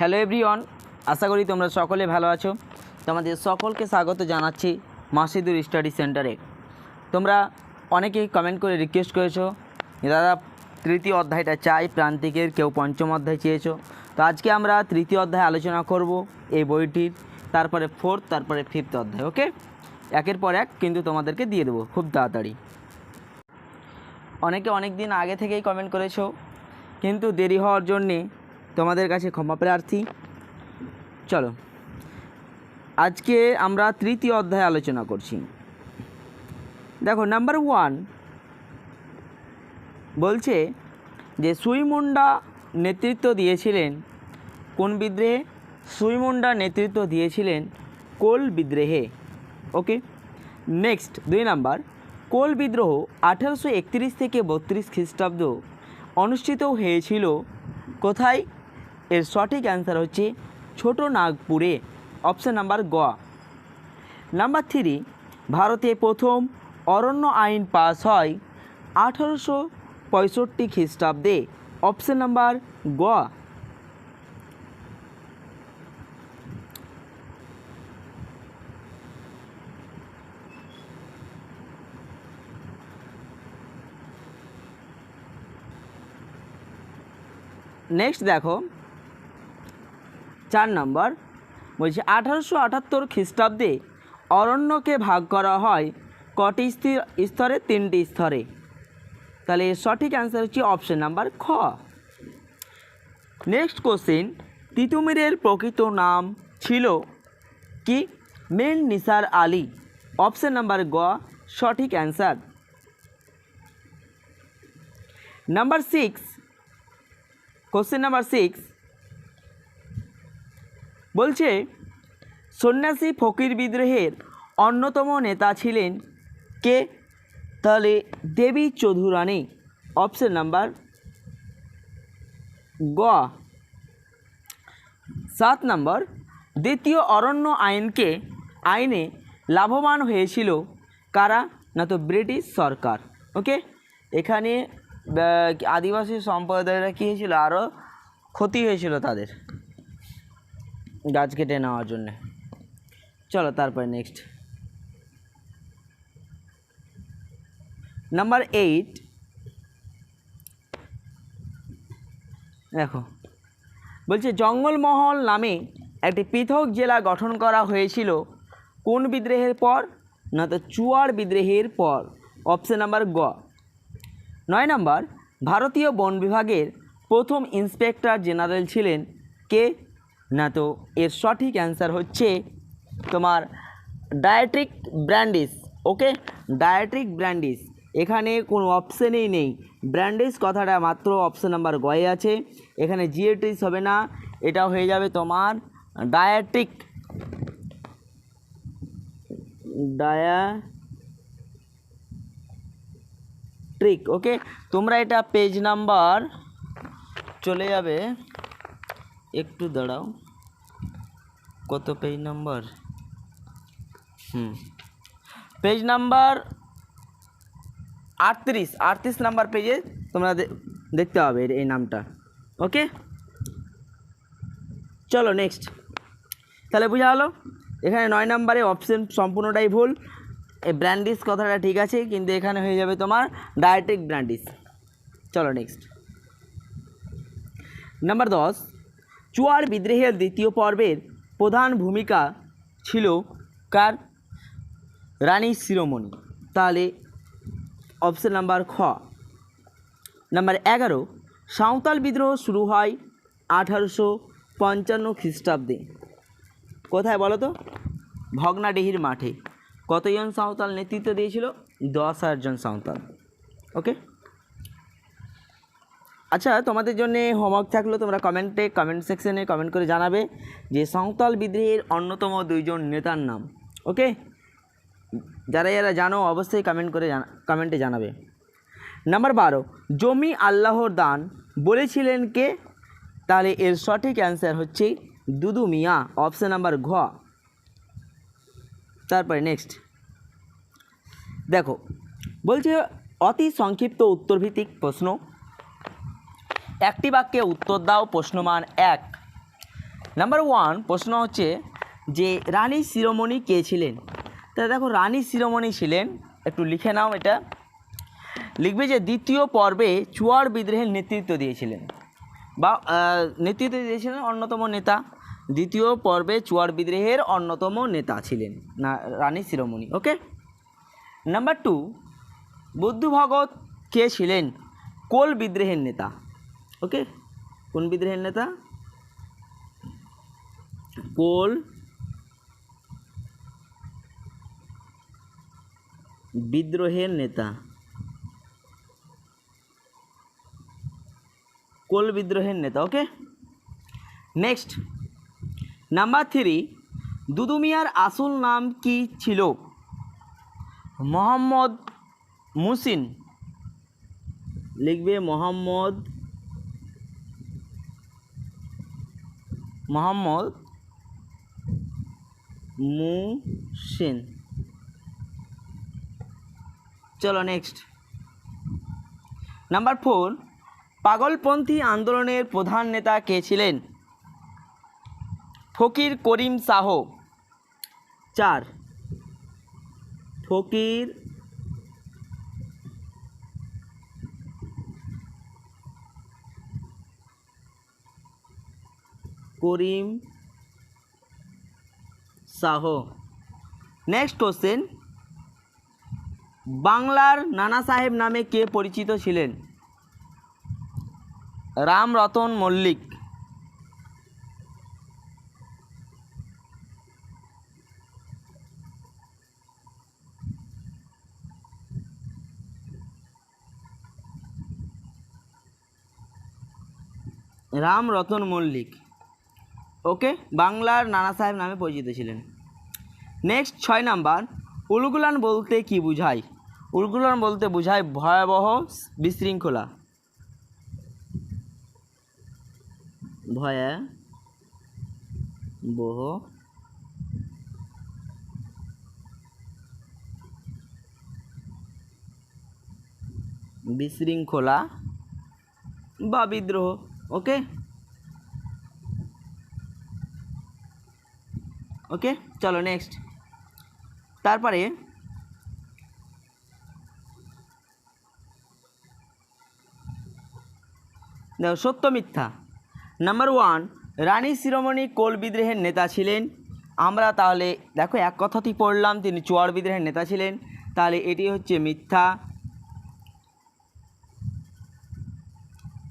Hello everyone আশা করি তোমরা সকলে ভালো আছো। তোমাদের সকলকে স্বাগত জানাচ্ছি মাসিদুর স্টাডি সেন্টারে। তোমরা অনেকেই কমেন্ট করে রিকোয়েস্ট করেছ দাদা, তৃতীয় অধ্যায়টা চাই, প্রান্তিকের কেউ পঞ্চম অধ্যায় চেয়েছো। তো আজকে আমরা তৃতীয় অধ্যায় আলোচনা করব এই বইটির, তারপরে ফোর্থ তারপরে ফিফথ অধ্যায় ওকে একের পর এক কিন্তু তোমাদেরকে দিয়ে দেবো খুব তাড়াতাড়ি। অনেকে অনেক দিন আগে থেকেই কমেন্ট করেছ, কিন্তু দেরি হওয়ার জন্যে তোমাদের কাছে ক্ষমা প্রার্থী। চলো। আজকে আমরা তৃতীয় অধ্যায় আলোচনা করছি। দেখো নাম্বার ওয়ান বলছে যে সুইমুন্ডা নেতৃত্ব দিয়েছিলেন কোন বিদ্রোহে? সুইমুন্ডা নেতৃত্ব দিয়েছিলেন কোল বিদ্রোহে। ওকে নেক্সট দুই নাম্বার। কোল বিদ্রোহ আঠেরোশো একত্রিশ থেকে বত্রিশ খ্রিস্টাব্দ অনুষ্ঠিত হয়েছিল কোথায়? এর সঠিক অ্যান্সার হচ্ছে ছোট নাগপুরে। অপশান নাম্বার গ। নাম্বার থ্রি ভারতে প্রথম অরণ্য আইন পাস হয় আঠারোশো পঁয়ষট্টি খ্রিস্টাব্দে। অপশান নাম্বার গ। নেক্সট দেখো চার নম্বর, বলছে আঠারোশো আটাত্তর খ্রিস্টাব্দে অরণ্যকে ভাগ করা হয় কটি স্থি- স্তরে? তিনটি স্তরে। তাহলে সঠিক অ্যান্সার হচ্ছে অপশন নাম্বার খ। নেক্সট কোশ্চেন তিতুমিরের প্রকৃত নাম ছিল কি? মেন নিসার আলী। অপশন নাম্বার গ, সঠিক answer number six question number six বলছে, সন্ন্যাসী ফকির বিদ্রোহের অন্যতম নেতা ছিলেন কে? তাহলে দেবী চৌধুরানী। অপশন নাম্বার গ। সাত নম্বর, দ্বিতীয় অরণ্য আইনকে, আইনে লাভবান হয়েছিল কারা? না তো ব্রিটিশ সরকার। ওকে? এখানে আদিবাসী সম্প্রদায়রা কী হয়েছিল? আরও ক্ষতি হয়েছিল তাদের। গাছ কেটে নেওয়ার জন্যে। চলো তারপরে নেক্সট নাম্বার এইট দেখো, বলছে, জঙ্গলমহল নামে একটি পৃথক জেলা গঠন করা হয়েছিল কোন বিদ্রোহের পর? না তো চুয়ার বিদ্রোহের পর। অপশন নাম্বার গ। নয় নম্বর ভারতীয় বন বিভাগের প্রথম ইন্সপেক্টর জেনারেল ছিলেন কে? না তো এর সঠিক অ্যান্সার হচ্ছে তোমার ডায়েট্রিক ব্র্যান্ডিস ওকে ডায়েট্রিক ব্র্যান্ডিস এখানে কোনো অপশানেই নেই। ব্র্যান্ডিস কথাটা মাত্র অপশান নাম্বার গয়ে আছে। এখানে জিএটিস হবে না এটা হয়ে যাবে তোমার ডায়াট্রিক ডায়া ট্রিক ওকে তোমরা এটা পেজ নাম্বার চলে যাবে। একটু দাঁড়াও। কত পেজ নাম্বার হুম। পেজ নাম্বার আটত্রিশ। আটত্রিশ নাম্বার পেজে তোমরা দেখতে হবে এই নামটা। ওকে চলো নেক্সট তাহলে বোঝা হলো এখানে নয় নাম্বারে অপশন সম্পূর্ণটাই ভুল। এই ব্র্যান্ডিস কথাটা ঠিক আছে, কিন্তু এখানে হয়ে যাবে তোমার ডায়েটিক ব্র্যান্ডিস চলো নেক্সট নাম্বার দশ। চুয়ার বিদ্রোহের দ্বিতীয় পর্বের প্রধান ভূমিকা ছিল কার? রানী শিরোমণি। তাহলে অপশন নাম্বার খ। নাম্বার এগারো, সাঁওতাল বিদ্রোহ শুরু হয় আঠারোশো পঞ্চান্ন খ্রিস্টাব্দে। কোথায় বলো তো? ভগ্নাডিহির মাঠে। কতজন সাঁওতাল নেতৃত্ব দিয়েছিল? দশ হাজার জন সাঁওতাল। ওকে আচ্ছা তোমাদের জন্য হোমওয়ার্ক থাকল, তোমরা কমেন্টে কমেন্ট সেকশনে কমেন্ট করে জানাবে যে সাঁওতাল বিদ্রোহের অন্যতম দুইজন নেতার নাম ওকে যারা যারা জানো, অবশ্যই কমেন্ট করে কমেন্টে জানাবে। নাম্বার বারো, জমি আল্লাহর দান বলেছিলেন কে? তাহলে এর সঠিক অ্যান্সার হচ্ছে দুদু মিয়া অপশান নাম্বার ঘ। তারপরে নেক্সট দেখো, বলছে অতি সংক্ষিপ্ত উত্তরভিত্তিক প্রশ্ন একটি বাক্যে উত্তর দাও, প্রশ্নমান এক। নাম্বার ওয়ান প্রশ্ন হচ্ছে যে, রানী শিরোমণি কে ছিলেন? তা দেখো, রানী শিরোমণি ছিলেন, একটু লিখে নাও এটা। লিখবে যে, দ্বিতীয় পর্বে চুয়ার বিদ্রোহের নেতৃত্ব দিয়েছিলেন। বা নেতৃত্ব দিয়েছিলেন অন্যতম নেতা। দ্বিতীয় পর্বে চুয়ার বিদ্রোহের অন্যতম নেতা ছিলেন, না, Rani Shiromani okay number two Buddhu Bhagat কে ছিলেন? কোল বিদ্রোহের নেতা। ওকে? কোন বিদ্রোহের নেতা? কোল বিদ্রোহের নেতা। কোল বিদ্রোহের নেতা, ওকে? নেক্সট। নাম্বার থ্রি দুদুমিয়ার আসল নাম কি ছিল? মোহাম্মদ মুসিন। লিখবে মোহাম্মদ মোহাম্মদ মুসিন চলো নেক্সট নাম্বার ফোর পাগলপন্থী আন্দোলনের প্রধান নেতা কে ছিলেন? ফকির করিম শাহ চার, ফকির করিম শাহ নেক্সট কোশ্চেন বাংলার নানা সাহেব নামে কে পরিচিত ছিলেন? রামরতন মল্লিক। রামরতন মল্লিক। ওকে? বাংলার নানা সাহেব নামে পরিচিত ছিলেন। নেক্সট, ছয় নাম্বার। উলগুলান বলতে কি বোঝায়? উলগুলান বলতে বোঝায় ভয়াবহ বিশৃঙ্খলা। ভয়া ভয়াবহ বিশৃঙ্খলা বা বিদ্রোহ। ওকে? ওকে? চলো নেক্সট তারপরে দেখো, সত্য মিথ্যা। নাম্বার ওয়ান রানী শিরোমণি কোল বিদ্রোহের নেতা ছিলেন। আমরা তাহলে, দেখো, এক কথাতেই পড়লাম, তিনি চুয়ার বিদ্রোহের নেতা ছিলেন। তাহলে এটি হচ্ছে মিথ্যা।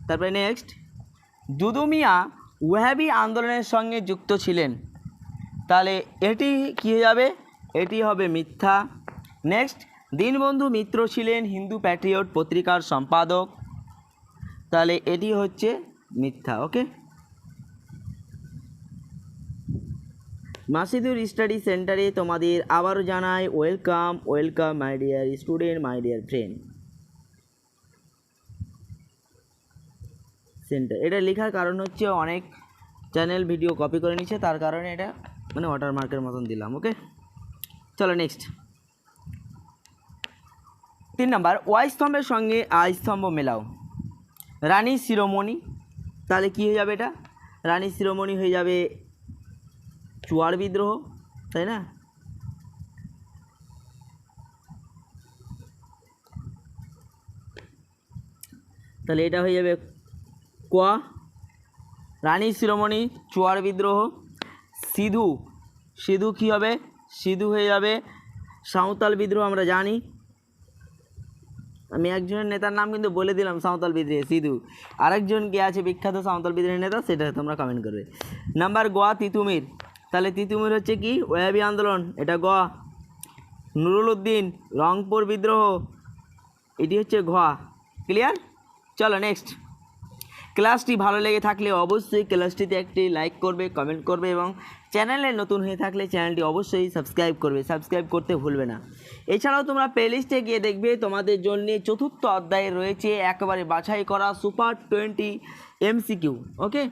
তারপরে নেক্সট দুদুমিয়া ওয়াহাবি আন্দোলনের সঙ্গে যুক্ত ছিলেন। তাহলে এটি কী হয়ে যাবে? এটি হবে মিথ্যা। নেক্সট দীনবন্ধু মিত্র ছিলেন হিন্দু প্যাট্রিয়ট পত্রিকার সম্পাদক। তাহলে এটি হচ্ছে মিথ্যা ওকে মাসিদুর স্টাডি সেন্টারে তোমাদের আবারও জানাই welcome welcome my dear student my dear friend centre এটা লেখার কারণ হচ্ছে অনেক চ্যানেল ভিডিও কপি করে নিচ্ছে, তার কারণে এটা মানে ওয়াটারমার্কের মতন দিলাম ওকে চলো নেক্সট তিন নাম্বার ওয়াই স্তম্ভের সঙ্গে আই স্তম্ভ মেলাও। রানী শিরোমণি, তাহলে কী হয়ে যাবে এটা? রানী শিরোমণি হয়ে যাবে চুয়ার বিদ্রোহ, তাই না? তাহলে এটা হয়ে যাবে কোয়া রানী শিরোমণি, চুয়ার বিদ্রোহ সিধু। সিধু কী হবে? সিধু হয়ে যাবে সাঁওতাল বিদ্রোহ, আমরা জানি। আমি একজনের নেতার নাম কিন্তু বলে দিলাম সাঁওতাল বিদ্রোহে, সিধু। আরেকজন কে আছে বিখ্যাত সাঁওতাল বিদ্রোহের নেতা, সেটা তোমরা কমেন্ট করবে। নাম্বার গোয়া, তিতুমির। তাহলে তিতুমির হচ্ছে কি? ওয়াবি আন্দোলন, এটা গোয়া। নুরুল উদ্দিন, রংপুর বিদ্রোহ, এটি হচ্ছে ঘোয়া ক্লিয়ার চলো নেক্সট ক্লাসটি ভালো লেগে থাকলে অবশ্যই ক্লাসটিতে একটি লাইক করবে কমেন্ট করবে এবং চ্যানেলে নতুন হয়ে থাকলে চ্যানেলটি অবশ্যই সাবস্ক্রাইব করবে। সাবস্ক্রাইব করতে ভুলবে না। এছাড়াও তোমরা প্লেলিস্টে গিয়ে দেখবে, তোমাদের জন্য চতুর্থ অধ্যায়ে রয়েছে একেবারে বাছাই করা super twenty MCQ okay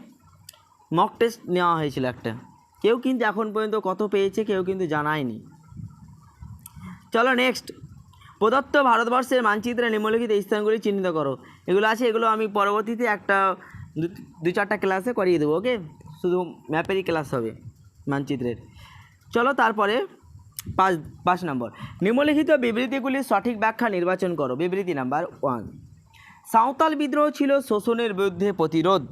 mock test নেওয়া হয়েছিল একটা। কেউ কিন্তু এখন পর্যন্ত কত পেয়েছে কেউ কিন্তু জানায়নি। চলো নেক্সট প্রদত্ত ভারতবর্ষের মানচিত্রে নিম্নলিখিত স্থানগুলি চিহ্নিত করো। এগুলো আছে, এগুলো আমি পরবর্তীতে একটা দু- চারটা ক্লাসে করিয়ে দেবো ওকে শুধু ম্যাপেরই ক্লাস হবে। মানচিত্রের। চলো তারপরে পাঁচ পাঁচ নম্বর। নিম্নলিখিত বিবৃতিগুলির সঠিক ব্যাখ্যা নির্বাচন করো। বিবৃতি নাম্বার ওয়ান। সাঁওতাল বিদ্রোহ ছিল শোষণের বিরুদ্ধে প্রতিরোধ।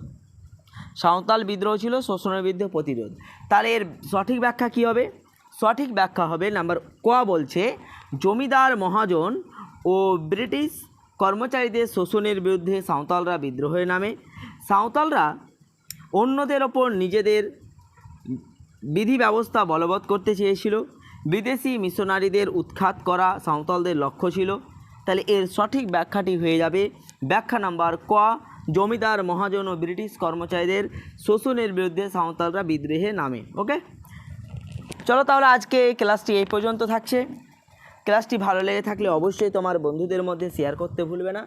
সাঁওতাল বিদ্রোহ ছিল শোষণের বিরুদ্ধে প্রতিরোধ। তাহলে এর সঠিক ব্যাখ্যা কী হবে? সঠিক ব্যাখ্যা হবে নাম্বার ক বলছে, জমিদার মহাজন ও ব্রিটিশ কর্মচারীদের শোষণের বিরুদ্ধে সাঁওতালরা বিদ্রোহের নামে। সাঁওতালরা অন্যদের ওপর নিজেদের বিধি ব্যবস্থা বলবৎ করতে চেয়েছিল। বিদেশি মিশনারিদের উৎখাত করা সাঁওতালদের লক্ষ্য ছিল। তাহলে এর সঠিক ব্যাখ্যাটি হয়ে যাবে। ব্যাখ্যা নাম্বার ক, জমিদার, মহাজন ও ব্রিটিশ কর্মচারীদের শোষণের বিরুদ্ধে সাঁওতালরা বিদ্রোহে নামে। ওকে চলো তাহলে আজকে ক্লাসটি এই পর্যন্ত থাকছে। ক্লাসটি ভালো লেগে থাকলে অবশ্যই তোমার বন্ধুদের মধ্যে শেয়ার করতে ভুলবে না।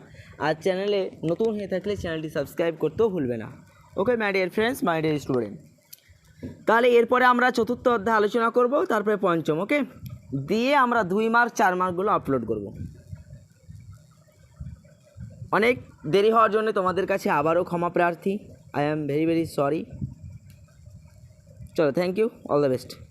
আর চ্যানেলে নতুন হয়ে থাকলে চ্যানেলটি সাবস্ক্রাইব করতেও ভুলবে না। Okay my dear friends my dear student তাহলে এরপরে আমরা চতুর্থ অধ্যায় আলোচনা করব, তারপরে পঞ্চম, ওকে? দিয়ে আমরা দুই মার্ক, চার মার্কগুলো আপলোড করব। অনেক দেরি হওয়ার জন্য তোমাদের কাছে আবারও ক্ষমা প্রার্থী। I am very very sorry চলো thank you all the best